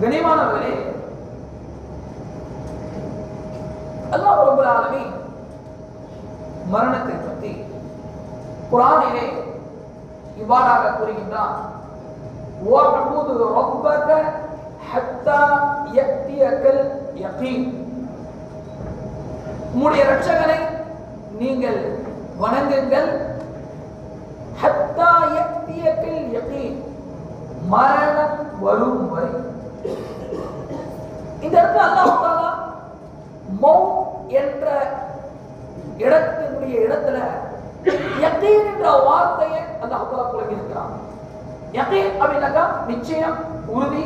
கனிமானவர்களே அல்லாஹ் ரப்பல் ஆலமீன் மரணத்தை பற்றி குரானிலே இவ்வாறாக கூறுகின்றான் وَاعْبُدْ رَبَّكَ حَتَّى يَأْتِيَكَ الْيَقِينُ உம்முடைய இரட்சகனை நீங்கள் வணங்குங்கள் ஹத்தா யக்தியக்கில் யகீன் மரணம் வரும் வரை இந்த இடத்துல அல்லாஹ் மௌத் என்ற இடத்தினுடைய இடத்துல யக்கீன் என்ற வார்த்தையை அல்லாஹ் புலங்கி இருக்கிறான் யக்கீன் அப்படின்னாக்கா நிச்சயம் உறுதி.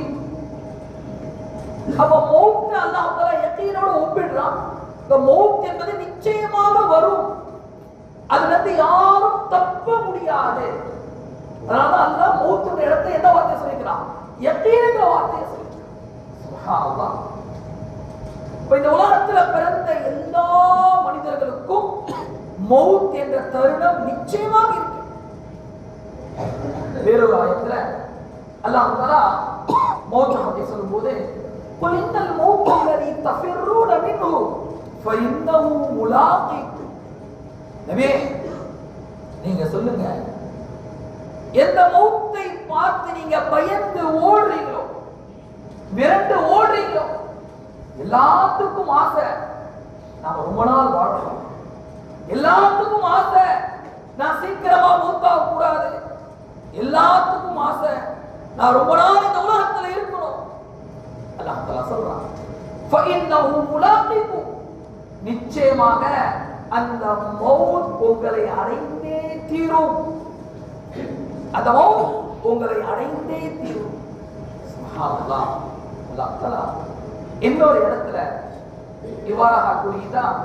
அப்ப மௌத் அல்லாஹ் தஆலா யகீனோட ஒப்பிடுறான். இந்த மௌத் என்பது நிச்சயமாக வரும். அதுல இருந்து யாரும் தப்ப முடியாது. அதனால அல்லாஹ் மௌத்துடைய இடத்தை என்ன வார்த்தை சொல்லிக்கிறான் யகீன் என்ற வார்த்தையை சொல்லிக்கிறான் சுப்ஹானல்லாஹ் இப்ப இந்த உலகத்துல பிறந்த எல்லா மனிதர்களுக்கும் மவுத் என்ற தருணம் நிச்சயமாக இருக்கு. வேறொரு ஆயத்துல அல்லாஹ் தலா மௌத்தை பற்றி சொல்லும்போது பொலிந்தல் மௌத் அல்லதி தஃபிர்ரூன மின்ஹு ஃபைன்னஹு முலாகிக்கு நபி நீங்க சொல்லுங்க எந்த மௌத்தை பார்த்து நீங்க பயந்து ஓடுறீங்களோ விரண்டு ஓடுறீங்களோ எல்லாத்துக்கும் ஆசை நாம ரொம்ப நாள் வாழ்றோம். எல்லாத்துக்கும் ஆசை. நான் சீக்கிரமா மூத்தாக கூடாது எல்லாத்துக்கும் ஆசை. நான் ரொம்ப நாள் இந்த உலகத்துல இருக்கணும். அல்லாஹ் தலா சொல்றான். நிச்சயமாக அந்த மௌத் உங்களை அடைந்தே தீரும். அந்த மௌத் உங்களை அடைந்தே தீரும். இன்னொரு இடத்துல இவ்வாறாக கூறிதான்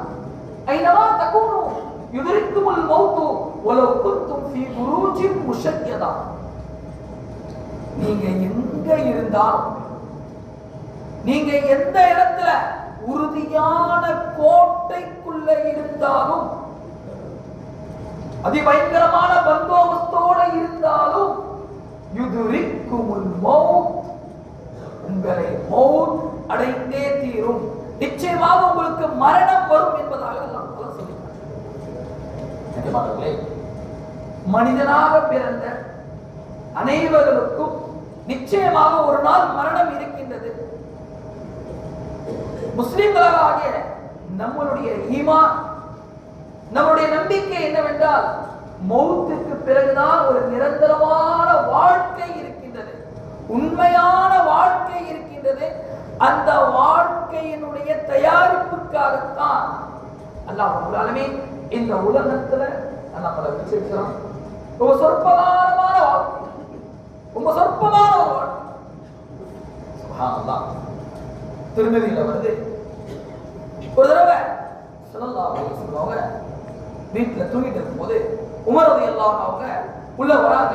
أينما تكونوا يدرككم மௌத்து ولو كنتم في بروج முஷய்யதா நீங்க எங்க இருந்தாலும் நீங்க எந்த இடத்துல உறுதியான கோட்டைக்குள்ள இருந்தாலும் அதிபயங்கரமான பந்தோபஸ்தோட இருந்தாலும் யுதுரிக்கும் உங்களை மௌத் அடைந்தே தீரும். நிச்சயமாக உங்களுக்கு மரணம் வரும் என்பது மனிதனாக பிறந்த அனைவர்களுக்கும் நிச்சயமாக ஒரு நாள் மரணம் இருக்கின்றது. முஸ்லிம்களாக நம்மளுடைய ஈமா நம்முடைய நம்பிக்கை என்னவென்றால் மௌத்துக்கு பிறகுதான் ஒரு நிரந்தரமான வாழ்க்கை இருக்கின்றது. உண்மையான வாழ்க்கை இருக்கின்றது. அந்த வாழ்க்கையினுடைய தயாரிப்புக்காகத்தான். அல்லாஹ் இந்த உலகத்துல நம்மளை வச்சிருக்கிறான். ரொம்ப சொற்பமான வாழ்க்கை. ரொம்ப சொற்பமான ஒரு வாழ்க்கை. திருமதியில வருது. ஒரு தடவை ஸல்லல்லாஹு அவங்க வீட்டுல தூங்கிட்டு இருக்கும் போது உமரது எல்லாம் அவங்க உள்ள வராங்க.